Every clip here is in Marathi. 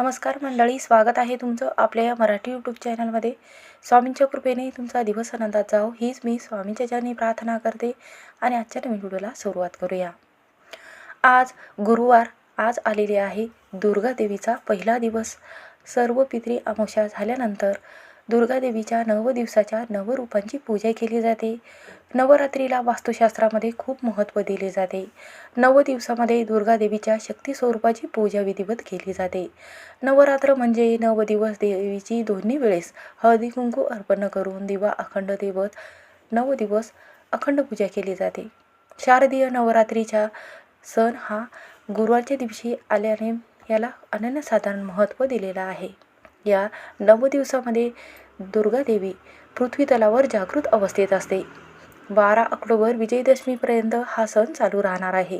नमस्कार मंडळी स्वागत आहे तुमचं आपल्या या मराठी यूट्यूब चॅनलमध्ये स्वामींच्या कृपेने तुमचा दिवस आनंदात जाओ हो. हीच मी स्वामींच्या चरणी प्रार्थना करते आणि आजच्या नवीन व्हिडिओला सुरुवात करूया. आज गुरुवार आज आलेले आहे दुर्गादेवीचा पहिला दिवस. सर्व पितृ अमावस्या झाल्यानंतर दुर्गादेवीच्या नव दिवसाच्या नवरूपांची पूजा केली जाते. नवरात्रीला वास्तुशास्त्रामध्ये खूप महत्त्व दिले जाते. नव दिवसामध्ये दुर्गादेवीच्या शक्ती स्वरूपाची पूजा विधिवत केली जाते. नवरात्र म्हणजे नव दिवस देवीची दोन्ही वेळेस हळदी कुंकू अर्पण करून दिवा अखंड देवत नव दिवस अखंड पूजा केली जाते. शारदीय नवरात्रीचा सण हा गुरुवारच्या दिवशी आल्याने याला अनन्यसाधारण महत्त्व दिलेलं आहे. या नव दिवसामध्ये दुर्गादेवी पृथ्वीतलावर जागृत अवस्थेत असते. बारा ऑक्टोबर विजयदशमीपर्यंत हा सण चालू राहणार आहे.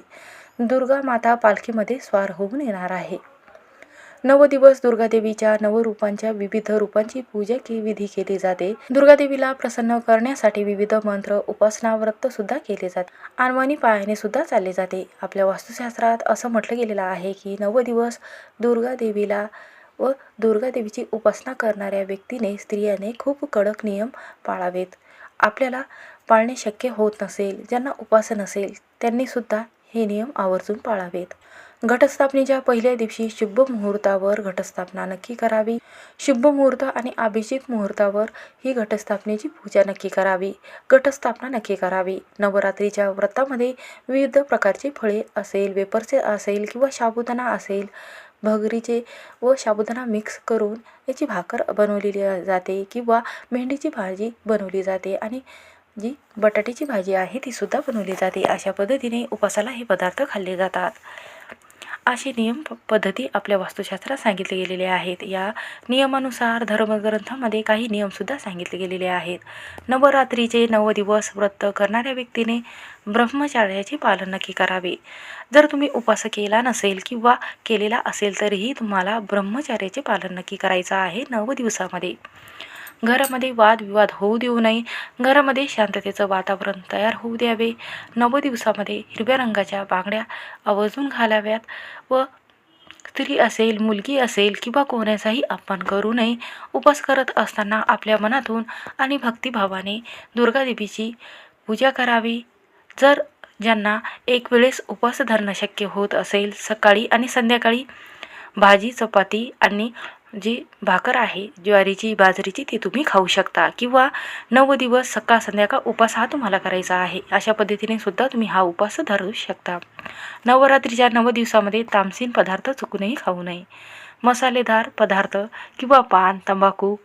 दुर्गा माता पालखीमध्ये स्वार होऊन येणार आहे. नवदिवस दुर्गादेवीच्या नवरूपांच्या विविध रूपांची पूजा की विधी केली जाते. दुर्गादेवीला प्रसन्न करण्यासाठी विविध मंत्र उपासना व्रत सुद्धा केले जाते. आणवणी पायाने सुद्धा चालले जाते. आपल्या वास्तुशास्त्रात असं म्हटलं गेलेलं आहे की नवदिवस दुर्गादेवीला व दुर्गादेवीची उपासना करणाऱ्या व्यक्तीने स्त्रियाने खूप कडक नियम पाळावेत. आपल्याला पाळणे शक्य होत नसेल ज्यांना उपास नसेल त्यांनीसुद्धा हे नियम आवर्जून पाळावेत. घटस्थापनेच्या पहिल्या दिवशी शुभ मुहूर्तावर घटस्थापना नक्की करावी. शुभ मुहूर्त आणि अभिषेक मुहूर्तावर ही घटस्थापनेची पूजा नक्की करावी. घटस्थापना नक्की करावी. नवरात्रीच्या व्रतामध्ये विविध प्रकारची फळे असेल वेपरचे असेल किंवा साबुदाणा असेल भगरीचे व साबुदाणा मिक्स करून याची भाकर बनवलेली जाते किंवा मेंढीची भाजी बनवली जाते आणि जी बटाट्याची भाजी आहे ती सुद्धा बनवली जाते. अशा पद्धतीने उपासाला हे पदार्थ खाल्ले जातात. असे नियम प पद्धती आपल्या वास्तुशास्त्रात सांगितले गेलेले आहेत. या नियमानुसार धर्मग्रंथामध्ये काही नियमसुद्धा सांगितले गेलेले आहेत. नवरात्रीचे नव दिवस व्रत करणाऱ्या व्यक्तीने ब्रह्मचार्याचे पालन नक्की करावे. जर तुम्ही उपास केला नसेल किंवा केलेला असेल तरीही तुम्हाला ब्रह्मचार्याचे पालन नक्की करायचं आहे नव दिवसामध्ये. घरामध्ये वादविवाद होऊ देऊ नये. घरामध्ये शांततेचं वातावरण तयार होऊ द्यावे. नव दिवसामध्ये हिरव्या रंगाच्या बांगड्या आवर्जून घालाव्यात व स्त्री असेल मुलगी असेल किंवा कोणाचाही अपमान करू नये. उपास करत असताना आपल्या मनातून आणि भक्तिभावाने दुर्गादेवीची पूजा करावी. जर ज्यांना एक वेळेस उपास धरणं शक्य होत असेल सकाळी आणि संध्याकाळी भाजी चपाती आणि जी भाकर आहे ज्वारीची बाजरीची ती तुम्ही खाऊ शकता. किंवा नऊ दिवस सकाळ संध्याकाळ उपास हा तुम्हाला करायचा आहे. अशा पद्धतीने सुद्धा तुम्ही हा उपास धरू शकता. नवरात्रीच्या नव दिवसामध्ये तामसीन पदार्थ चुकूनही खाऊ नये. मसालेदार पदार्थ किंवा पान तंबाखू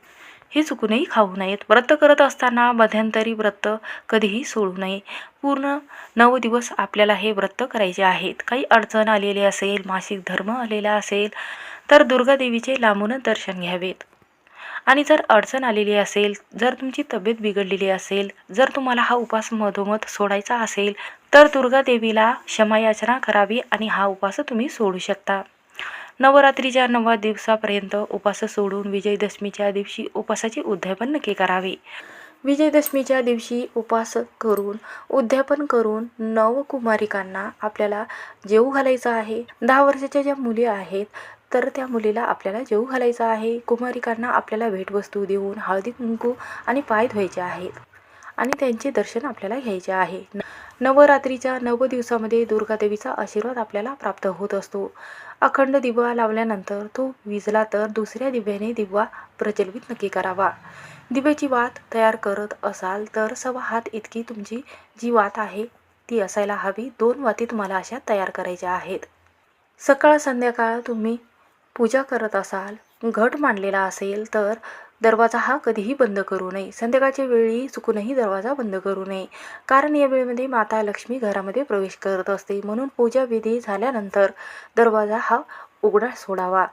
हे चुकूनही खाऊ नयेत. व्रत करत असताना मध्यंतरी व्रत कधीही सोडू नये. पूर्ण नऊ दिवस आपल्याला हे व्रत करायचे आहेत. काही अडचण आलेली असेल मासिक धर्म आलेला असेल तर दुर्गादेवीचे लांबूनच दर्शन घ्यावेत. आणि जर अडचण आलेली असेल जर तुमची तब्येत बिघडलेली असेल जर तुम्हाला हा उपास मधोमध सोडायचा असेल तर दुर्गादेवीला क्षमायाचना करावी आणि हा उपास तुम्ही सोडू शकता. नवरात्रीच्या नववा दिवसापर्यंत उपास सोडून विजयदशमीच्या दिवशी उपासाचे उद्यापन नक्की करावे. विजयदशमीच्या दिवशी उपास करून उद्यापन करून नवकुमारिकांना आपल्याला जेऊ घालायचं आहे. दहा वर्षाच्या ज्या मुली आहेत तर त्या मुलीला आपल्याला जेऊ घालायचं आहे. कुमारिकांना आपल्याला भेटवस्तू देऊन हळदी कुंकू आणि पाय धुवायचे आहेत आणि त्यांचे दर्शन आपल्याला घ्यायचे आहे. नवरात्रीच्या नव दिवसामध्ये दुर्गादेवीचा आशीर्वाद आपल्याला प्राप्त होत असतो. अखंड दिवा लावल्यानंतर तो विजला तर दुसऱ्या दिव्याने दिवा प्रज्वलित नक्की करावा. दिव्याची वात तयार करत असाल तर सवा हात इतकी तुमची जी वात आहे ती असायला हवी. दोन वाती तुम्हाला अशा तयार करायच्या आहेत. सकाळ संध्याकाळ तुम्ही पूजा करत असाल घट मांडलेला असेल तर दरवाजा हा कधीही बंद करू नये. संध्याकाळच्या वेळी चुकूनही दरवाजा बंद करू नये. कारण या वेळेमध्ये माता लक्ष्मी घरामध्ये प्रवेश करत असते. म्हणून पूजा विधी झाल्यानंतर दरवाजा हा उघडा सोडावा.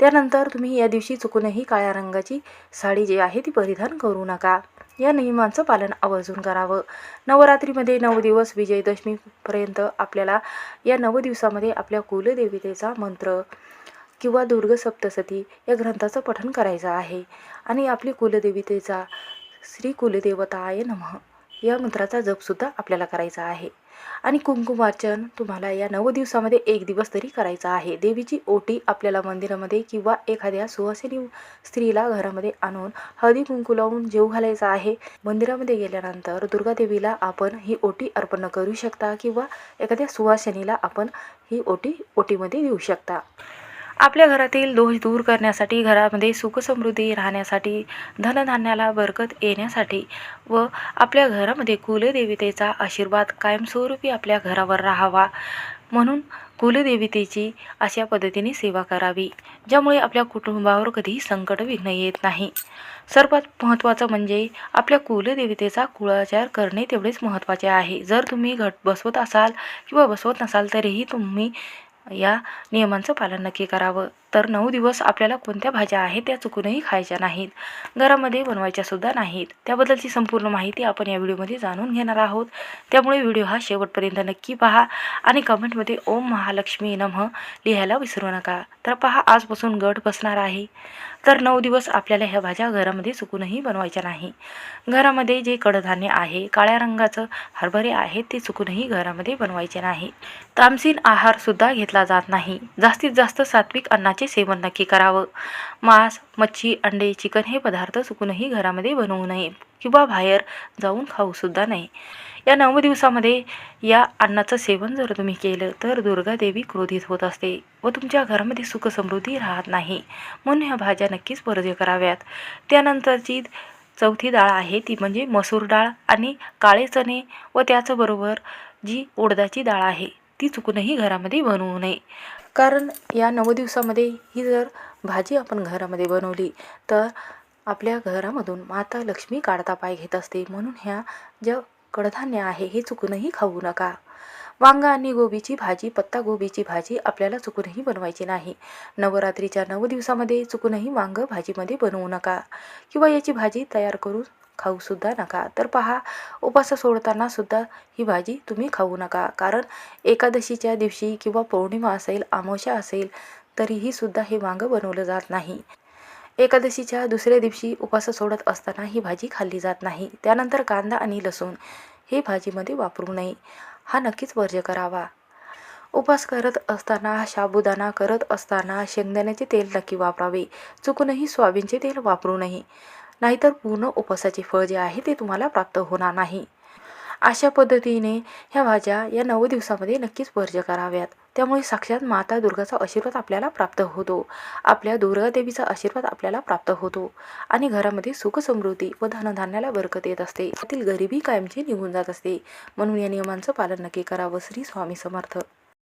त्यानंतर तुम्ही या दिवशी चुकूनही काळ्या रंगाची साडी जी आहे ती परिधान करू नका. या नियमांचं पालन आवर्जून करावं. नवरात्रीमध्ये नऊ दिवस विजयदशमीपर्यंत आपल्याला या नऊ दिवसामध्ये आपल्या कुलदेवतेचा मंत्र किंवा दुर्ग सप्तसती या ग्रंथाचं पठण करायचं आहे. आणि आपली कुलदेवतेचा श्री कुलदेवताय नमः या मंत्राचा जपसुद्धा आपल्याला करायचा आहे. आणि कुंकुमार्चन तुम्हाला या नऊ दिवसामध्ये एक दिवस तरी करायचा आहे. देवीची ओटी आपल्याला मंदिरामध्ये किंवा एखाद्या सुवासिनी स्त्रीला घरामध्ये आणून हळदी कुंकू लावून जेव घालायचा आहे. मंदिरामध्ये गेल्यानंतर दुर्गादेवीला आपण ही ओटी अर्पण करू शकता किंवा एखाद्या सुवासिनीला आपण ही ओटी ओटीमध्ये देऊ शकता. आपल्या घरातील दोष दूर करण्यासाठी घरामध्ये सुखसमृद्धी राहण्यासाठी धनधान्याला बरकत येण्यासाठी व आपल्या घरामध्ये कुलदेवतेचा आशीर्वाद कायमस्वरूपी आपल्या घरावर राहावा. म्हणून कुलदेवतेची अशा पद्धतीने सेवा करावी ज्यामुळे आपल्या कुटुंबावर कधीही संकट विघ्न येत नाही. सर्वात महत्त्वाचं म्हणजे आपल्या कुलदेवतेचा कुळाचार करणे तेवढेच महत्त्वाचे आहे. जर तुम्ही घट बसवत असाल किंवा बसवत नसाल तरीही तुम्ही या नियमांचं पालन नक्की करावं. तर नऊ दिवस आपल्याला कोणत्या भाज्या आहेत त्या चुकूनही खायच्या नाहीत. घरामध्ये बनवायच्यासुद्धा नाहीत. त्याबद्दलची संपूर्ण माहिती आपण या व्हिडिओमध्ये जाणून घेणार आहोत. त्यामुळे व्हिडिओ हा शेवटपर्यंत नक्की पहा आणि कमेंटमध्ये ओम महालक्ष्मी नमः लिहायला विसरू नका. तर पहा आजपासून गट बसणार आहे. तर नऊ दिवस आपल्याला ह्या भाज्या घरामध्ये चुकूनही बनवायच्या नाही. घरामध्ये जे कडधान्य आहे काळ्या रंगाचं हरभरे आहेत ते चुकूनही घरामध्ये बनवायचे नाही. तामसीन आहारसुद्धा घेतला जात नाही. जास्तीत जास्त सात्विक अन्नाचे सेवन नक्की करावं. मांस मच्छी अंडे चिकन हे पदार्थ चुकूनही घरामध्ये बनवू नये किंवा बाहेर जाऊन खाऊसुद्धा नाही या नऊ दिवसामध्ये या अन्नाचं सेवन जर तुम्ही केलं तर दुर्गा देवी क्रोधित होत असते व तुमच्या घरामध्ये सुखसमृद्धी राहत नाही. म्हणून ह्या भाज्या नक्कीच वर्ज्य कराव्यात. त्यानंतरची चौथी डाळ आहे ती म्हणजे मसूर डाळ आणि काळे चणे व त्याचबरोबर जी उडदाची डाळ आहे ती चुकूनही घरामध्ये बनवू नये. कारण या नऊ दिवसामध्ये ही जर भाजी आपण घरामध्ये बनवली तर आपल्या घरामधून माता लक्ष्मी काढता पाय घेत असते. म्हणून ह्या ज्या कडधान्य आहे हे चुकूनही खाऊ नका. वांगा आणि गोबीची भाजी पत्ता गोबीची भाजी आपल्याला चुकूनही बनवायची नाही. नवरात्रीच्या नऊ दिवसामध्ये चुकूनही वांग भाजीमध्ये बनवू नका. किंवा याची भाजी तयार करून खाऊसुद्धा नका. तर पहा उपास सोडताना सुद्धा ही भाजी तुम्ही खाऊ नका. कारण एकादशीच्या दिवशी किंवा पौर्णिमा असेल आमोशा असेल तरीही सुद्धा हे वांगं बनवलं जात नाही. एकादशीच्या दुसऱ्या दिवशी उपास सोडत असताना ही भाजी खाल्ली जात नाही. त्यानंतर कांदा आणि लसूण हे भाजीमध्ये वापरू नये. हा नक्कीच वर्ज्य करावा. उपास करत असताना साबुदाणा करत असताना शेंगदाण्याचे तेल नक्की वापरावे. चुकूनही सोयाबीनचे तेल वापरू नये. नाहीतर पूर्ण उपवासाचे फळ जे आहे ते तुम्हाला प्राप्त होणार नाही. अशा पद्धतीने ह्या भाज्या या नऊ दिवसामध्ये नक्कीच वर्ज्य कराव्यात. त्यामुळे साक्षात माता दुर्गाचा आशीर्वाद आपल्याला प्राप्त होतो. आपल्या दुर्गादेवीचा आशीर्वाद आपल्याला प्राप्त होतो. आणि घरामध्ये सुख समृद्धी व धनधान्याला बरकत येत असते. त्यातील गरिबी कायमची निघून जात असते. म्हणून या नियमांचं पालन नक्की करावं. श्री स्वामी समर्थ.